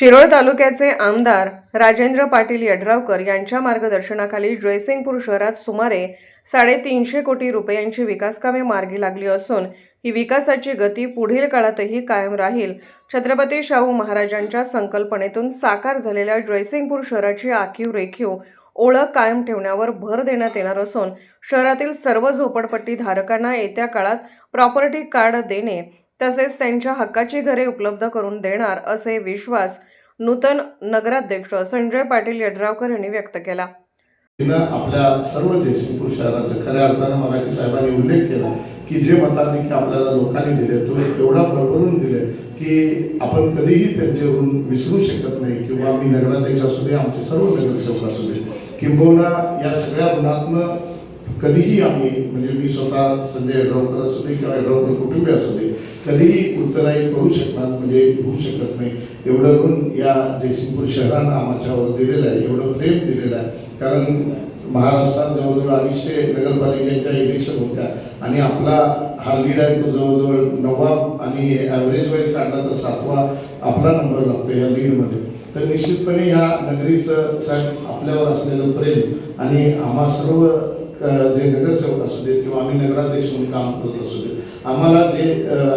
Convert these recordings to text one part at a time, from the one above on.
शिरोळ तालुक्याचे आमदार राजेंद्र पाटील यड्रावकर यांच्या मार्गदर्शनाखाली जयसिंगपूर शहरात सुमारे साडेतीनशे कोटी रुपयांची विकासकामे मार्गी लागली असून ही विकासाची गती पुढील काळातही कायम राहील. छत्रपती शाहू महाराजांच्या संकल्पनेतून साकार झालेल्या जयसिंगपूर शहराची आखीव रेखीव ओळख कायम ठेवण्यावर भर देण्यात येणार असून शहरातील सर्व झोपडपट्टी धारकांना येत्या काळात प्रॉपर्टी कार्ड देणे तसेच त्यांच्या हक्काची घरे उपलब्ध करून देणार असे विश्वास नूतन नगराध्यक्ष संजय पाटील यड्रावकर यांनी व्यक्त केला. आपल्या सर्व जयसिंगपूर शहराचं खऱ्या अर्थानं मगाशी साहेबांनी उल्लेख केला की जे मताधिक्य आपल्याला लोकांनी दिले तो एवढा भरभरून दिले की आपण कधीही त्यांचे ऋण विसरू शकत नाही किंवा मी नगराध्यक्ष असू दे आमचे सर्व नगरसेवक असू दे. किंबहुना या सगळ्या ऋणातनं कधीही आम्ही म्हणजे मी स्वतः संजय यड्रावकर असू दे किंवा यड्रावकर कुटुंबीय असू दे कधीही उत्तराई करू शकणार म्हणजे होऊ शकत नाही. एवढं ऋण या जयसिंगपूर शहरानं आमच्यावर दिलेलं आहे एवढं प्रेम दिलेलं आहे. कारण महाराष्ट्रात जवळजवळ अडीचशे नगरपालिकेच्या इलेक्शन होत्या आणि आपला हा लीड आहे तो जवळजवळ नववा आणि ॲव्हरेज वाईज काढला तर सातवा आपला नंबर लागतो या लीडमध्ये तर निश्चितपणे ह्या नगरीचं साहेब आपल्यावर असलेलं प्रेम आणि आम्हा सर्व जे नगरसेवक असू दे किंवा आम्ही नगराध्यक्ष म्हणून काम करत असू दे आम्हाला जे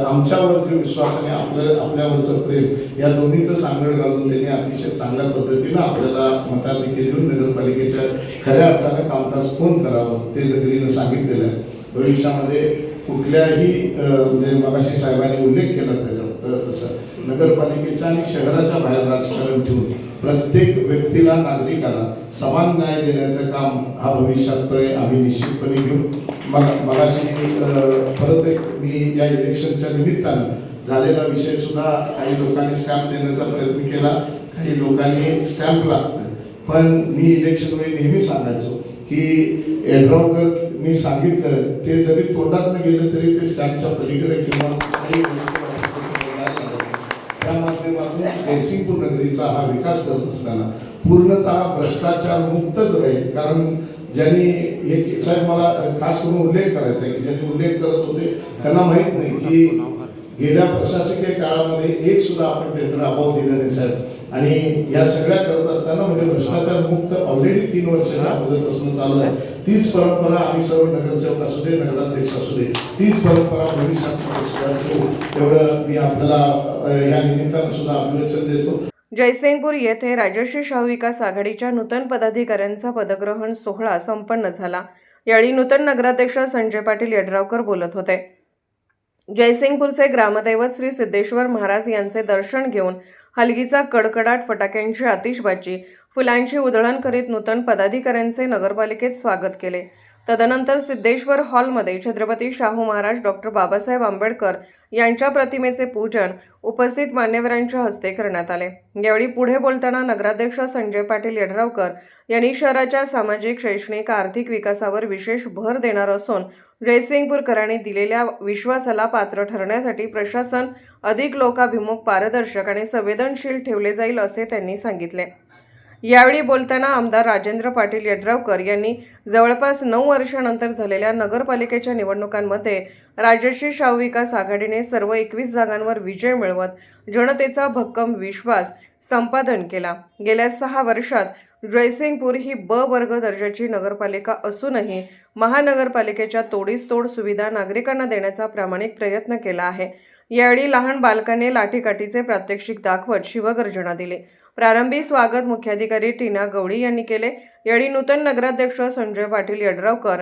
आमच्यावर जे विश्वास आणि आपल्या आपल्यावरचं प्रेम या दोन्हीचं सांगड घालून त्यांनी अतिशय चांगल्या पद्धतीनं आपल्याला मताधिक्य देऊन नगरपालिकेच्या खऱ्या अर्थानं कामकाज कोण करावं ते नगरीनं सांगितलेलं आहे. भविष्यामध्ये कुठल्याही म्हणजे मगाशी साहेबांनी उल्लेख केला त्याच्यावर तसं नगरपालिकेच्या आणि शहराच्या बाहेर राजकारण ठेवून प्रत्येक व्यक्तीला नागरिकाला समान न्याय देण्याचं काम हा भविष्यात आम्ही निश्चितपणे घेऊ. मग मगाशी परत एक मी या इलेक्शनच्या निमित्तानं झालेला विषय सुद्धा काही लोकांनी स्टॅम्प देण्याचा प्रयत्न केला. काही लोकांनी स्टॅम्प लागतं. पण मी इलेक्शन वेळी नेहमी सांगायचो की एड्रॉकर मी सांगितलं ते जरी तोंडात गेलं तरी ते स्टॅम्पच्या पलीकडे किंवा काही गोष्टी बोलायला लागत. त्या माध्यमातून नगरीचा हा विकास करत असताना पूर्णतः भ्रष्टाचार मुक्तच राहील. कारण ज्यांनी एक साहेब मला खास करून उल्लेख करायचा आहे की ज्यांनी उल्लेख करत होते त्यांना माहीत नाही की गेल्या प्रशासकीय काळामध्ये एक सुद्धा आपण टेंडर अभाव दिलं नाही साहेब. आणि या सगळ्या करत असताना म्हणजे भ्रष्टाचार मुक्त ऑलरेडी तीन वर्षाच्या अगोदरपासून चालू आहे. तीच परंपरा आम्ही सर्व नगरसेवक असू दे नगराध्यक्ष असू दे तीच परंपरा भविष्यात एवढं मी आपल्याला या निमित्तानं सुद्धा अभिवचन देतो. जयसिंगपूर येथे राजश्री शाहू विकास आघाडीच्या नूतन पदाधिकाऱ्यांचा पदग्रहण सोहळा संपन्न झाला. यावेळी नूतन नगराध्यक्ष संजय पाटील यड्रावकर बोलत होते. जयसिंगपूरचे ग्रामदैवत श्री सिद्धेश्वर महाराज यांचे दर्शन घेऊन हलगीचा कडकडाट फटाक्यांची आतिषबाजी फुलांची उधळण करीत नूतन पदाधिकाऱ्यांचे नगरपालिकेत स्वागत केले. तदनंतर सिद्धेश्वर हॉलमध्ये छत्रपती शाहू महाराज डॉक्टर बाबासाहेब आंबेडकर यांच्या प्रतिमेचे पूजन उपस्थित मान्यवरांच्या हस्ते करण्यात आले. यावेळी पुढे बोलताना नगराध्यक्ष संजय पाटील यड्रावकर यांनी शहराच्या सामाजिक शैक्षणिक आर्थिक विकासावर विशेष भर देणार असून जयसिंगपूरकरांनी दिलेल्या विश्वासाला पात्र ठरण्यासाठी प्रशासन अधिक लोकाभिमुख पारदर्शक आणि संवेदनशील ठेवले जाईल असे त्यांनी सांगितले. यावेळी बोलताना आमदार राजेंद्र पाटील यड्रावकर यांनी जवळपास नऊ वर्षानंतर झालेल्या नगरपालिकेच्या निवडणुकांमध्ये राज्याची शाहू विकास आघाडीने सर्व एकवीस जागांवर विजय मिळवत जनतेचा भक्कम विश्वास संपादन केला. गेल्या सहा वर्षात जयसिंगपूर ही ब वर्ग दर्जाची नगरपालिका असूनही महानगरपालिकेच्या तोडीस तोड सुविधा नागरिकांना देण्याचा प्रामाणिक प्रयत्न केला आहे. यावेळी लहान बालकांनी लाठीकाठीचे प्रात्यक्षिक दाखवत शिवगर्जना दिली. प्रारंभी स्वागत मुख्याधिकारी टीना गवळी यांनी केले. यावेळी नूतन नगराध्यक्ष संजय पाटील यड्रावकर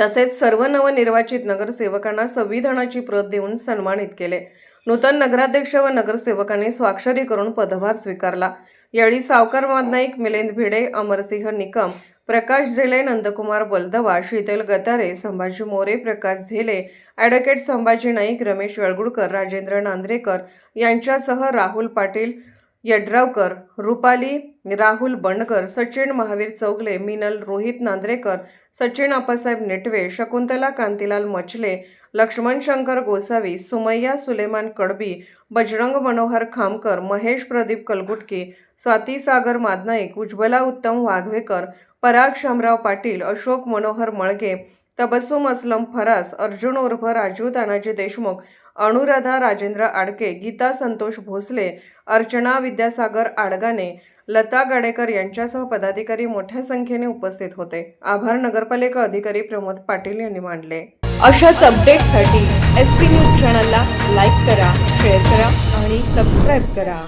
तसेच सर्व नवनिर्वाचित नगरसेवकांना संविधानाची प्रत देऊन सन्मानित केले. नूतन नगराध्यक्ष व नगरसेवकांनी स्वाक्षरी करून पदभार स्वीकारला. यावेळी सावकार मादनाईक मिलिंद भिडे अमरसिंह निकम प्रकाश झेले नंदकुमार बलदवा शीतल गतारे संभाजी मोरे प्रकाश झेले ॲडव्होकेट संभाजी नाईक रमेश वळगुडकर राजेंद्र नांद्रेकर यांच्यासह राहुल पाटील यड्रावकर रुपाली राहुल बंडकर सचिन महावीर चौगले मिनल रोहित नांद्रेकर सचिन आप्पासाहेब नेटवे शकुंतला कांतीलाल मचले लक्ष्मण शंकर गोसावी सुमय्या सुलेमान कडबी बजरंग मनोहर खामकर महेश प्रदीप कलगुटकी स्वाती सागर मादनाईक उज्ज्वला उत्तम वाघवेकर पराग शामराव पाटील अशोक मनोहर मळगे तबस्सुम असलम फरास अर्जुन उर्फ राजू तानाजी देशमुख अनुराधा राजेंद्र आडके गीता संतोष भोसले अर्चना विद्यासागर आडगाने लता गाडेकर यांच्यासह पदाधिकारी मोठ्या संख्येने उपस्थित होते. आभार नगरपालिका अधिकारी प्रमोद पाटील यांनी मानले. अशाच अपडेटसाठी एस पी न्यूज चॅनलला लाईक करा शेअर करा आणि सबस्क्राईब करा.